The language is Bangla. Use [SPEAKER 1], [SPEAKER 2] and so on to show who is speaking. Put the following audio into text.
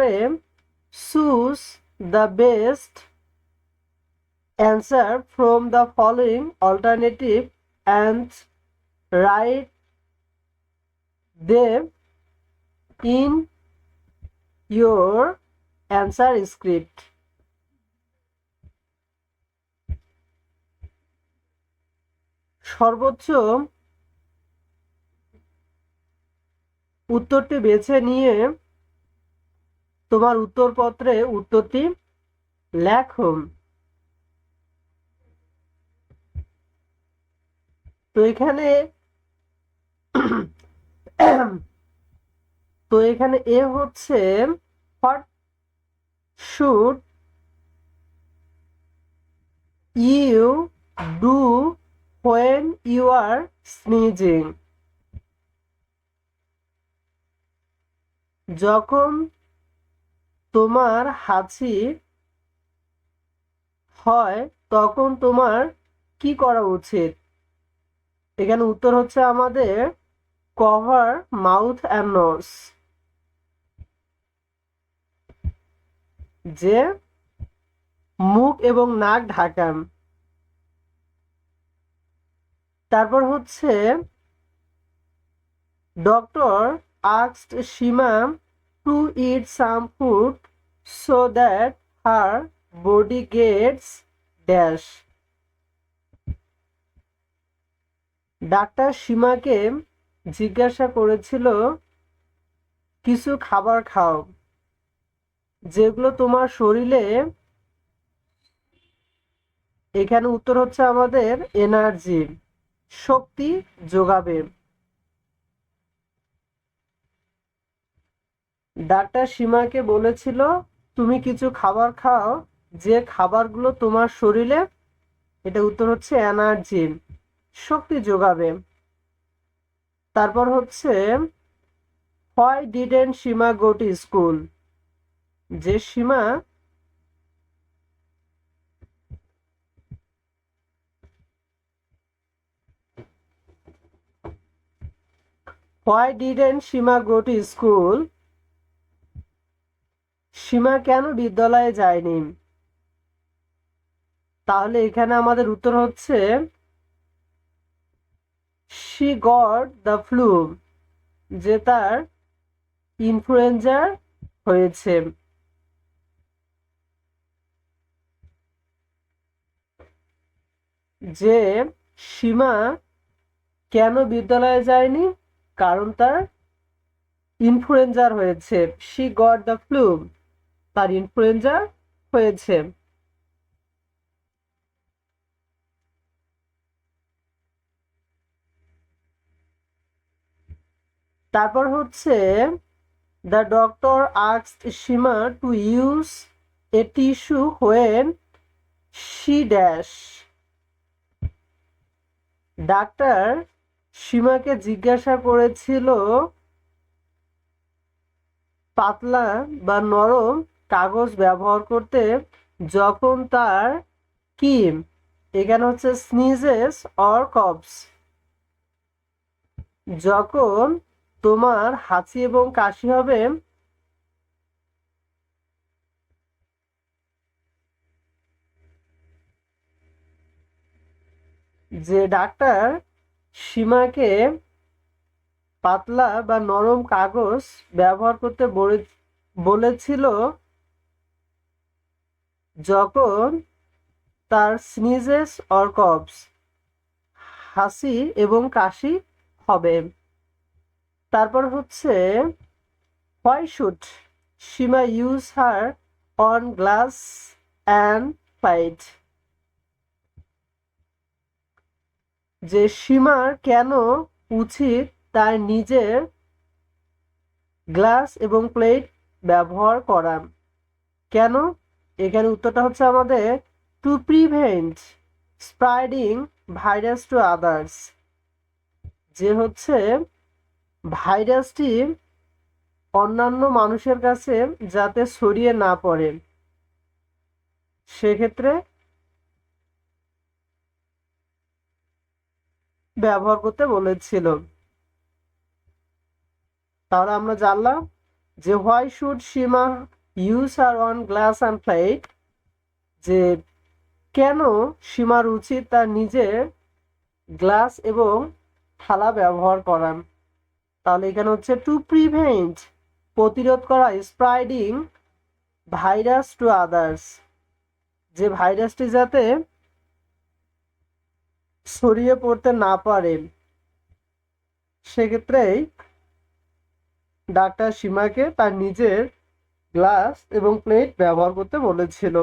[SPEAKER 1] তারপরে choose the best answer from the following alternative and write them in your answer script. সর্বোচ্চ উত্তরটি বেছে নিয়ে তোমার উত্তরপত্রে উত্তরটি লেখো। তো এখানে তো এখানে এ হচ্ছে what should you do when you are sneezing. যখন তোমার হাঁচি হয়, তখন তোমার কি করা উচিত? এখানে উত্তর হচ্ছে আমাদের কভার মাউথ অ্যান্ড নোজ যে মুখ এবং নাক ঢাকান। তারপর হচ্ছে doctor asked Shima to eat some food so that her body gets dash. ডাক্তার সীমাকে জিজ্ঞাসা করেছিল, কিছু খাবার খাও যেগুলো তোমার শরীরে এখানে উত্তর হচ্ছে আমাদের এনার্জি শক্তি যোগাবে ডাক্তার সীমাকে বলেছিল তুমি কিছু খাবার খাও, যে খাবারগুলো তোমার শরীরে এটা উত্তর হচ্ছে এনার্জি শক্তি যোগাবে। তারপর হচ্ছে why didn't Seema go to school যে Seema why didn't Seema go to school Seema কেন বিদ্যালয়ে যায়নি? তাহলে এখানে আমাদের উত্তর হচ্ছে শি গট দ্য ফ্লু যে তার ইনফ্লুয়েঞ্জা হয়েছে। যে সীমা কেন বিদ্যালয়ে যায়নি? কারণ তার ইনফ্লুয়েঞ্জার হয়েছে। শি গট দ্য ফ্লু তার ইনফ্লুয়েঞ্জা হয়েছে। তারপর হচ্ছে the doctor asked Seema to use a tissue when she dash ডাক্তার সীমাকে জিজ্ঞাসা করেছিল, পাতলা বা নরম কাগজ ব্যবহার করতে যখন তার কি এখানে হচ্ছে স্নিজেস অর কপস যখন তোমার হাঁচি এবং কাশি হবে, যে ডাক্তার সীমাকে পাতলা বা নরম কাগজ ব্যবহার করতে বলেছিল যখন তার স্নিজেস অর কপস হাসি এবং কাশি হবে, তারপর হচ্ছে why should Seema use her own glass and light যে সীমার কেন উচিত তার নিজের গ্লাস এবং প্লেট ব্যবহার করা? কেন? এখানে উত্তরটা হচ্ছে আমাদের to prevent spreading virus to others যে হচ্ছে ভাইরাসটি অন্যান্য মানুষের কাছে যাতে ছড়িয়ে না পড়ে। সেক্ষেত্রে ব্যবহার করতে বলেছিল। তাহলে আমরা জানলাম যে why should Seema use her own glass and plate যে কেন সীমার উচিত তার নিজের গ্লাস এবং থালা ব্যবহার করা তাহলে এখানে হচ্ছে টু প্রিভেন্ট প্রতিরোধ করা স্প্রাইডিং ভাইরাস টু আদার্স যে ভাইরাসটি যাতে ছড়িয়ে পড়তে না পারে। সেক্ষেত্রেই ডাক্তার সীমাকে তার নিজের গ্লাস এবং প্লেট ব্যবহার করতে বলেছিল।